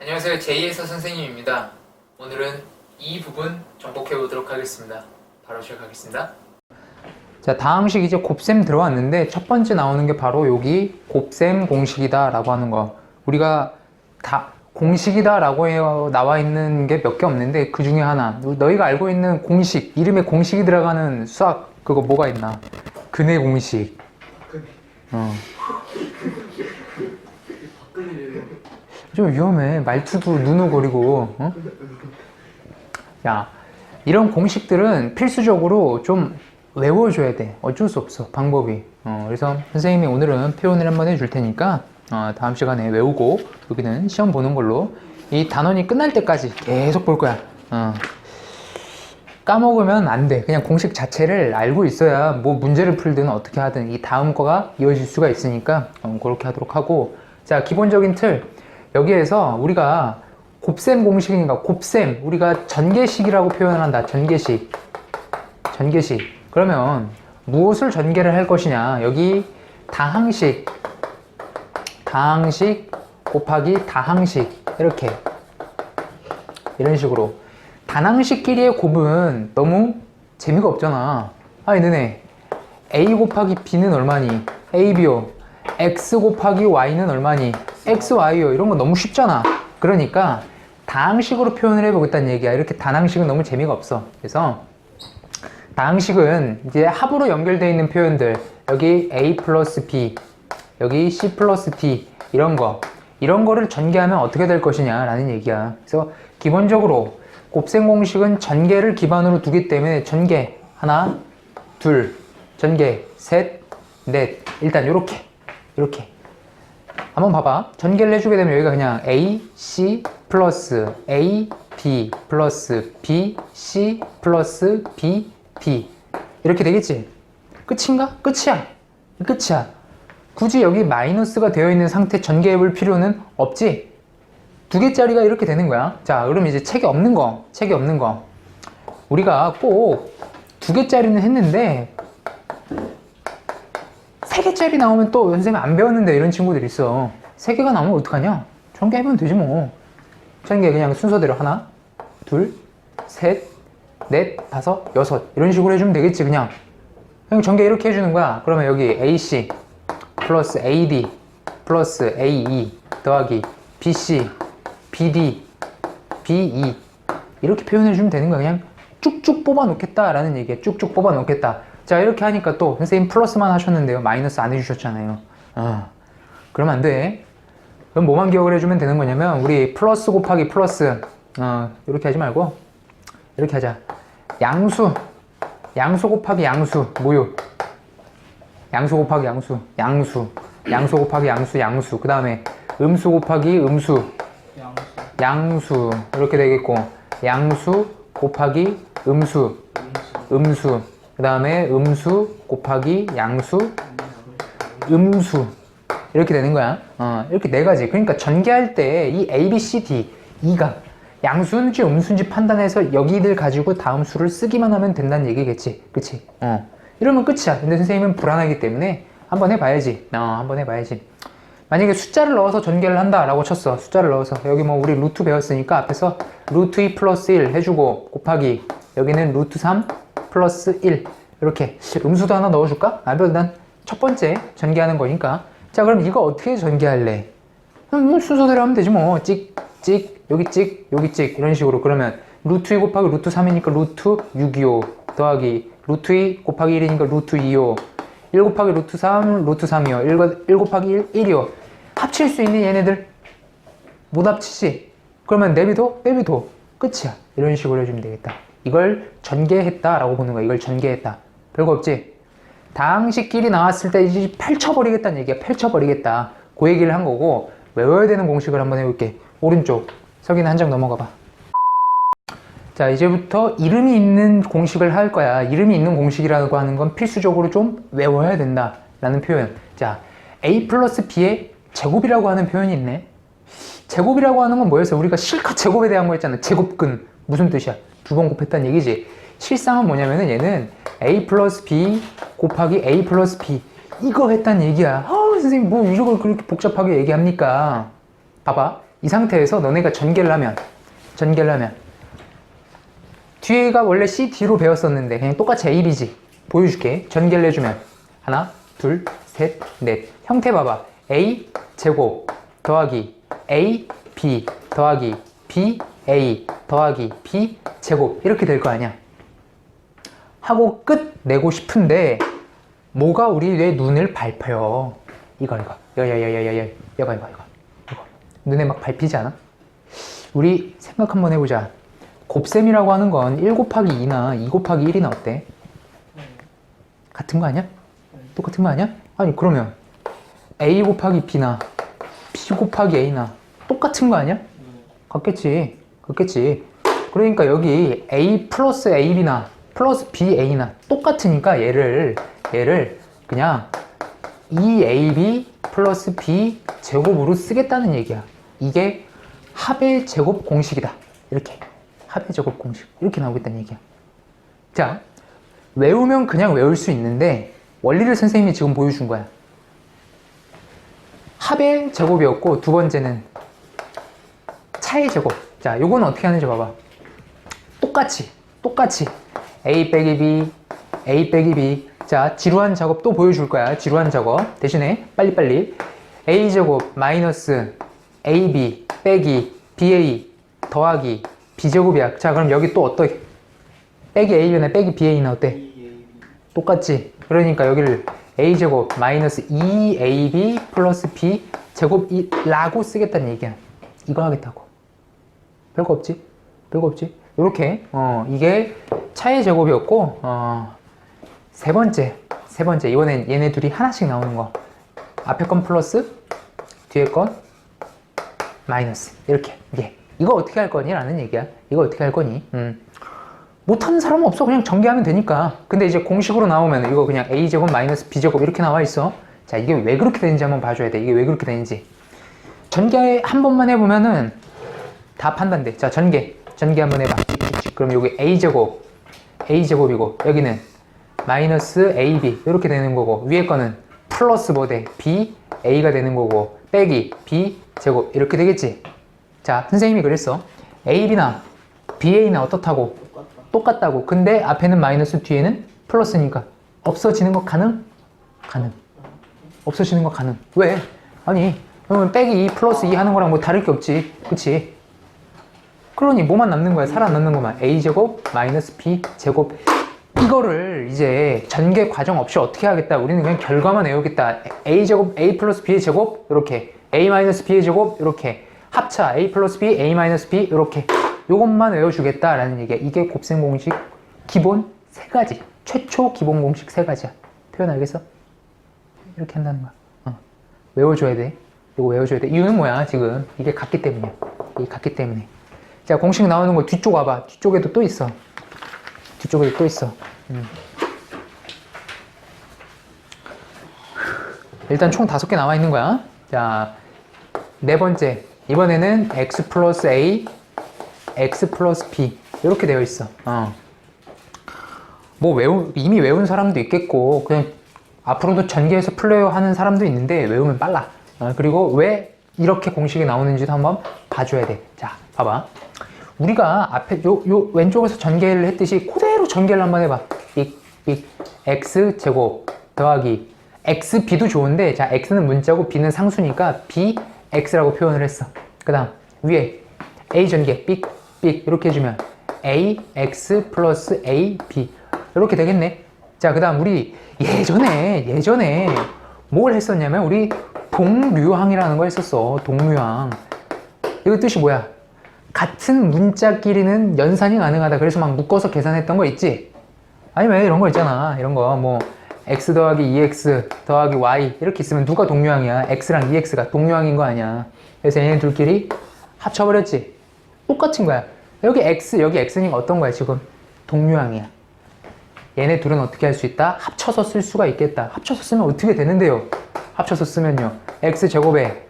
안녕하세요. 제이에서 선생님입니다. 오늘은 이 부분 정복해 보도록 하겠습니다. 바로 시작하겠습니다. 자, 다항식 이제 곱셈 들어왔는데 첫 번째 나오는 게 바로 여기 곱셈 공식이다 라고 하는 거. 우리가 다 공식이다 라고 해요. 나와 있는 게 몇 개 없는데 그 중에 하나. 너희가 알고 있는 공식, 이름에 공식이 들어가는 수학 그거 뭐가 있나? 근해 공식. 어. 좀 위험해. 말투도 누누거리고. 어? 야, 이런 공식들은 필수적으로 좀 외워줘야 돼. 어쩔 수 없어. 방법이. 어, 그래서 선생님이 오늘은 표현을 한번 해줄 테니까 어, 다음 시간에 외우고 여기는 시험 보는 걸로 이 단원이 끝날 때까지 계속 볼 거야. 어. 까먹으면 안 돼. 그냥 공식 자체를 알고 있어야 뭐 문제를 풀든 어떻게 하든 이 다음 거가 이어질 수가 있으니까 어, 그렇게 하도록 하고 자 기본적인 틀 여기에서 우리가 곱셈 공식이니까 곱셈. 우리가 전개식이라고 표현을 한다. 전개식. 전개식. 그러면 무엇을 전개를 할 것이냐? 여기 다항식. 다항식 곱하기 다항식. 이렇게. 이런 식으로. 단항식끼리의 곱은 너무 재미가 없잖아. 아니 너네. A 곱하기 b는 얼마니? Ab요 x 곱하기 y는 얼마니 xy요 이런 거 너무 쉽잖아. 그러니까 다항식으로 표현을 해보겠다는 얘기야. 이렇게 단항식은 너무 재미가 없어. 그래서 다항식은 이제 합으로 연결되어 있는 표현들. 여기 a 플러스 b 여기 c 플러스 d 이런 거. 이런 거를 전개하면 어떻게 될 것이냐 라는 얘기야. 그래서 기본적으로 곱셈 공식은 전개를 기반으로 두기 때문에 전개 하나 둘 전개 셋 넷. 일단 이렇게 이렇게 한번 봐봐. 전개를 해주게 되면 여기가 그냥 a c 플러스 a b 플러스 b c 플러스 b d 이렇게 되겠지? 끝인가? 끝이야. 끝이야. 굳이 여기 마이너스가 되어 있는 상태 전개해 볼 필요는 없지? 두 개짜리가 이렇게 되는 거야. 자 그럼 이제 책이 없는 거 책이 없는 거. 우리가 꼭 두 개짜리는 했는데 세 개짜리 나오면 또 선생님 안 배웠는데 이런 친구들 있어. 세 개가 나오면 어떡하냐? 전개해보면 되지 뭐. 전개 그냥 순서대로 하나 둘 셋 넷 다섯 여섯. 이런 식으로 해주면 되겠지 그냥. 그냥 전개 이렇게 해주는 거야. 그러면 여기 AC 플러스 AD 플러스 AE 더하기 BC BD BE 이렇게 표현해 주면 되는 거야. 그냥 쭉쭉 뽑아 놓겠다 라는 얘기야. 쭉쭉 뽑아 놓겠다 자 이렇게 하니까 또 선생님 플러스만 하셨는데요. 마이너스 안 해주셨잖아요. 어. 그러면 안돼. 그럼 뭐만 기억을 해주면 되는 거냐면 우리 플러스 곱하기 플러스 어, 이렇게 하지 말고 이렇게 하자. 양수 양수 곱하기 양수 무효 양수 곱하기 양수 양수. 양수 곱하기 양수 양수. 그 다음에 음수 곱하기 음수. 양수. 이렇게 되겠고. 양수 곱하기 음수. 음수 그 다음에 음수 곱하기 양수 음수. 이렇게 되는 거야. 어, 이렇게 네 가지. 그러니까 전개할 때 이 A, B, C, D E가 양수인지 음수인지 판단해서 여기들 가지고 다음 수를 쓰기만 하면 된다는 얘기겠지. 그치? 어. 이러면 끝이야. 근데 선생님은 불안하기 때문에 한번 해봐야지. 어, 한번 해봐야지. 만약에 숫자를 넣어서 전개를 한다 라고 쳤어. 숫자를 넣어서. 여기 뭐 우리 루트 배웠으니까 앞에서 루트 2 플러스 1 해주고 곱하기 여기는 루트 3 플러스 1 이렇게 음수도 하나 넣어줄까? 아, 난첫 번째 전개하는 거니까. 자 그럼 이거 어떻게 전개할래? 음, 뭐 순서대로 하면 되지 뭐. 찍, 찍, 여기 찍, 여기 찍. 이런 식으로 그러면 루트 2 곱하기 루트 3이니까 루트 625 더하기 루트 2 곱하기 1이니까 루트 25 1 곱하기 루트 3 루트 3이요 1, 곱하기 1 1이요 합칠 수 있는 얘네들 못 합치지? 그러면 내비도 내비도 끝이야. 이런 식으로 해주면 되겠다 이걸 전개했다 라고 보는 거야. 이걸 전개했다. 별거 없지? 다항식끼리 나왔을 때 이제 펼쳐버리겠다는 얘기야. 펼쳐버리겠다. 그 얘기를 한 거고 외워야 되는 공식을 한번 해볼게. 오른쪽. 석이는 한 장 넘어가 봐. 자 이제부터 이름이 있는 공식을 할 거야. 이름이 있는 공식이라고 하는 건 필수적으로 좀 외워야 된다. 라는 표현. 자 a 플러스 b의 제곱이라고 하는 표현이 있네. 제곱이라고 하는 건 뭐였어? 우리가 실컷 제곱에 대한 거였잖아. 제곱근 무슨 뜻이야? 두 번 곱했다는 얘기지. 실상은 뭐냐면은 얘는 a 플러스 b 곱하기 a 플러스 b. 이거 했다는 얘기야. 어 선생님 뭐 이걸 그렇게 복잡하게 얘기합니까? 봐봐. 이 상태에서 너네가 전개를 하면 전개를 하면. 뒤에가 원래 C, D로 배웠었는데 그냥 똑같이 A, B지. 보여줄게. 전개를 해주면. 하나 둘 셋 넷. 형태 봐봐. A 제곱 더하기 A B 더하기 B a 더하기 b 제곱 이렇게 될 거 아니야 하고 끝내고 싶은데 뭐가 우리 뇌 눈을 밟혀요 이거 이거 야야야야야 이거 이거 이거 이거 눈에 막 밟히지 않아? 우리 생각 한번 해보자 곱셈이라고 하는 건 1 곱하기 2나 2 곱하기 1이나 어때? 같은 거 아니야? 똑같은 거 아니야? 아니 그러면 a 곱하기 b나 b 곱하기 a나 똑같은 거 아니야? 같겠지 같겠지. 그러니까 여기 A 플러스 AB나 플러스 BA나 똑같으니까 얘를 얘를 그냥 2AB 플러스 B 제곱으로 쓰겠다는 얘기야. 이게 합의 제곱 공식이다. 이렇게. 합의 제곱 공식. 이렇게 나오겠다는 얘기야. 자 외우면 그냥 외울 수 있는데 원리를 선생님이 지금 보여준 거야. 합의 제곱이었고 두 번째는 차의 제곱 자 요거는 어떻게 하는지 봐봐. 똑같이 똑같이. A 빼기 b a 빼기 b. 자 지루한 작업 또 보여줄 거야 지루한 작업. 대신에 빨리빨리. A 제곱 마이너스 ab 빼기 ba 더하기 b 제곱이야. 자 그럼 여기 또 어떻게? 빼기 a분의 빼기 ba는 어때? 똑같지? 그러니까 여기를 a 제곱 마이너스 2ab 플러스 b 제곱이라고 쓰겠다는 얘기야. 이거 하겠다고 별거 없지? 별거 없지? 이렇게 어 이게 차의 제곱이었고 어 세 번째 세 번째. 이번엔 얘네 둘이 하나씩 나오는 거. 앞에 건 플러스 뒤에 건 마이너스. 이렇게. 예 이거 어떻게 할 거니 라는 얘기야. 이거 어떻게 할 거니? 음. 못하는 사람은 없어. 그냥 전개하면 되니까. 근데 이제 공식으로 나오면 이거 그냥 a제곱 마이너스 b제곱 이렇게 나와 있어. 자 이게 왜 그렇게 되는지 한번 봐줘야 돼. 이게 왜 그렇게 되는지. 전개 한 번만 해보면은 다 판단돼. 자 전개. 전개 한번 해봐. 그럼 여기 a제곱 a제곱이고 여기는 마이너스 ab 이렇게 되는 거고 위에 거는 플러스 뭐 돼? B a가 되는 거고 빼기 b 제곱. 이렇게 되겠지? 자 선생님이 그랬어. Ab나 ba나 어떻다고? 똑같다 고. 근데 앞에는 마이너스 뒤에는 플러스니까 없어지는 거 가능? 가능. 없어지는 거 가능. 왜? 아니 그러면 빼기 2 플러스 2 하는 거랑 뭐 다를 게 없지. 그치? 그러니 뭐만 남는 거야? 살아남는 것만. A제곱 마이너스 b제곱. 이거를 이제 전개 과정 없이 어떻게 하겠다? 우리는 그냥 결과만 외우겠다. A제곱 a 플러스 b의 제곱 이렇게. A 마이너스 b의 제곱 이렇게. 합차 a 플러스 b a 마이너스 b 이렇게. 요것만 외워주겠다라는 얘기야. 이게 곱셈 공식 기본 세 가지. 최초 기본 공식 세 가지야. 표현 알겠어? 이렇게 한다는 거야. 어. 외워줘야 돼. 이거 외워줘야 돼. 이유는 뭐야 지금? 이게 같기 때문이야. 이게 같기 때문에 자 공식 나오는 거 뒤쪽 와봐. 뒤쪽에도 또 있어. 뒤쪽에도 또 있어. 음. 일단 총 다섯 개 나와 있는 거야. 자 네 번째. 이번에는 x 플러스 a x 플러스 b. 이렇게 되어 있어. 어. 뭐 외우, 이미 외운 사람도 있겠고 그냥 앞으로도 전개해서 풀려요 하는 사람도 있는데 외우면 빨라. 어, 그리고 왜 이렇게 공식이 나오는지도 한번 봐줘야 돼 자 봐봐. 우리가 앞에 요, 요 왼쪽에서 전개를 했듯이 그대로 전개를 한번 해봐. 빅, 빅, x 제곱 더하기 x, b도 좋은데 자 x는 문자고 b는 상수니까 b, x라고 표현을 했어. 그 다음 위에 a 전개 빅, 빅 이렇게 해주면 a, x 플러스 a, b 이렇게 되겠네. 자 그 다음 우리 예전에 예전에 뭘 했었냐면 우리 동류항이라는 거 했었어. 동류항 이거 뜻이 뭐야? 같은 문자끼리는 연산이 가능하다. 그래서 막 묶어서 계산했던 거 있지? 아니면 이런 거 있잖아. 이런 거. 뭐 x 더하기 2x 더하기 y 이렇게 있으면 누가 동류항이야? X랑 2x가 동류항인 거 아니야. 그래서 얘네 둘끼리 합쳐버렸지. 똑같은 거야. 여기 x 여기 x니까 어떤 거야 지금? 동류항이야. 얘네 둘은 어떻게 할 수 있다? 합쳐서 쓸 수가 있겠다. 합쳐서 쓰면 어떻게 되는데요? 합쳐서 쓰면요. X 제곱에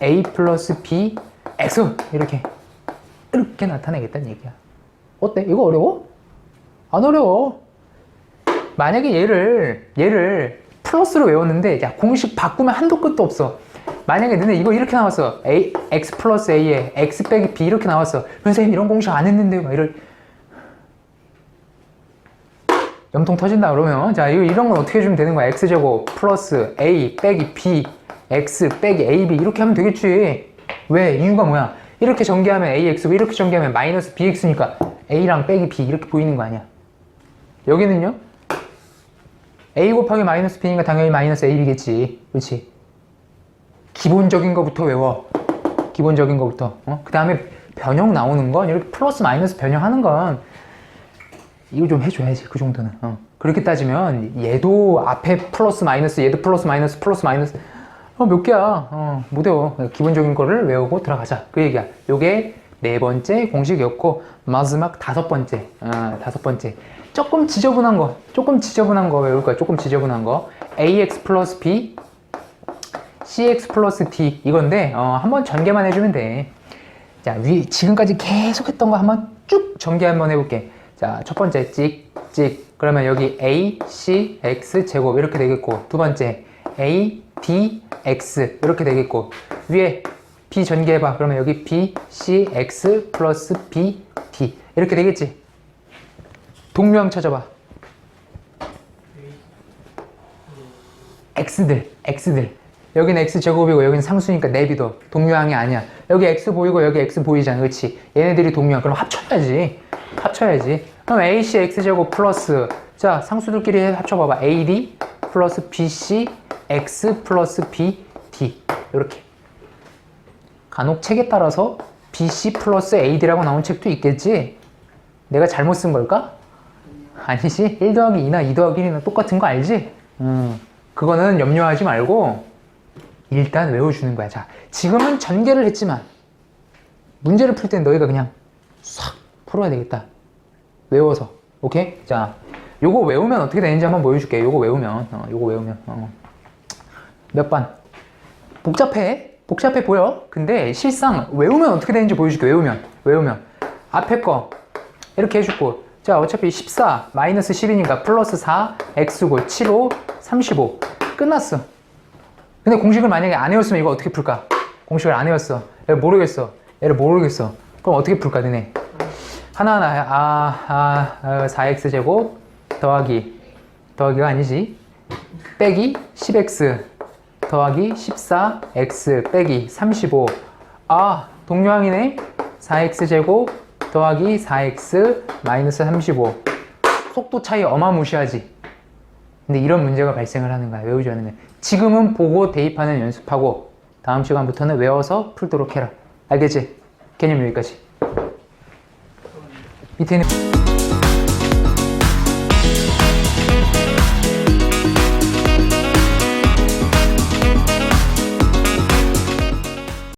a 플러스 b x 이렇게. 이렇게 나타내겠다는 얘기야. 어때? 이거 어려워? 안 어려워. 만약에 얘를 얘를 플러스로 외웠는데 야 공식 바꾸면 한도 끝도 없어. 만약에 너네 이거 이렇게 나왔어. A, x 플러스 a에 x 빼기 b 이렇게 나왔어. 선생님 이런 공식 안 했는데 막 이럴. 염통 터진다 그러면. 자 이거 이런 건 어떻게 해주면 되는 거야? x 제곱 플러스 a 빼기 b x 빼기 ab 이렇게 하면 되겠지. 왜? 이유가 뭐야? 이렇게 전개하면 ax고 이렇게 전개하면 마이너스 bx니까 a랑 빼기 b 이렇게 보이는 거 아니야? 여기는요? a 곱하기 마이너스 b니까 당연히 마이너스 ab겠지. 그렇지? 기본적인 거부터 외워. 기본적인 거부터. 어? 그 다음에 변형 나오는 건 이렇게 플러스 마이너스 변형하는 건 이거 좀 해줘야지 그 정도는. 어. 그렇게 따지면 얘도 앞에 플러스 마이너스 얘도 플러스 마이너스 플러스 마이너스 어, 몇 개야. 어, 못 외워. 기본적인 거를 외우고 들어가자. 그 얘기야. 요게 네 번째 공식이었고 마지막 다섯 번째. 아, 다섯 번째. 조금 지저분한 거. 조금 지저분한 거 외울 거야. 조금 지저분한 거. ax 플러스 b cx 플러스 d 이건데 어, 한번 전개만 해주면 돼. 자, 위 지금까지 계속 했던 거 한번 쭉 전개 한번 해볼게. 자, 첫 번째 찍, 찍. 그러면 여기 a, c, x 제곱 이렇게 되겠고 두 번째 a, b, x 이렇게 되겠고 위에 b 전개해봐. 그러면 여기 b, c, x 플러스 b, d 이렇게 되겠지. 동류항 찾아봐. x들, x들. 여기는 x 제곱이고 여기는 상수니까 내비도 동류항이 아니야. 여기 x 보이고 여기 x 보이잖아, 그렇지? 얘네들이 동류항. 그럼 합쳐야지. 합쳐야지. 그럼 ac x 제곱 플러스 자 상수들끼리 합쳐봐봐. ad 플러스 bc x 플러스 bd 이렇게. 간혹 책에 따라서 bc 플러스 ad라고 나온 책도 있겠지. 내가 잘못 쓴 걸까? 아니지. 1 더하기 2나 2 더하기 1이나 똑같은 거 알지? 음, 그거는 염려하지 말고 일단 외워주는 거야. 자, 지금은 전개를 했지만 문제를 풀땐 너희가 그냥 싹 풀어야 되겠다. 외워서. 오케이? 자, 요거 외우면 어떻게 되는지 한번 보여줄게. 요거 외우면. 어, 요거 외우면. 어. 몇 반? 복잡해. 복잡해 보여. 근데 실상 외우면 어떻게 되는지 보여줄게. 외우면. 외우면. 앞에 거 이렇게 해주고. 자, 어차피 14 마이너스 10이니까 플러스 4 x고 7, 5 35 끝났어. 근데 공식을 만약에 안 외웠으면 이거 어떻게 풀까? 공식을 안 외웠어. 얘를 모르겠어. 얘를 모르겠어. 그럼 어떻게 풀까, 너네? 하나하나, 아, 아, 아 4x 제곱 더하기, 더하기가 아니지. 빼기 10x 더하기 14x 빼기 35. 아, 동류항이네. 4x 제곱 더하기 4x 마이너스 35. 속도 차이 어마무시하지. 근데 이런 문제가 발생을 하는 거야. 외우지 않으면. 지금은 보고 대입하는 연습하고 다음 시간부터는 외워서 풀도록 해라. 알겠지? 개념 여기까지. 밑에는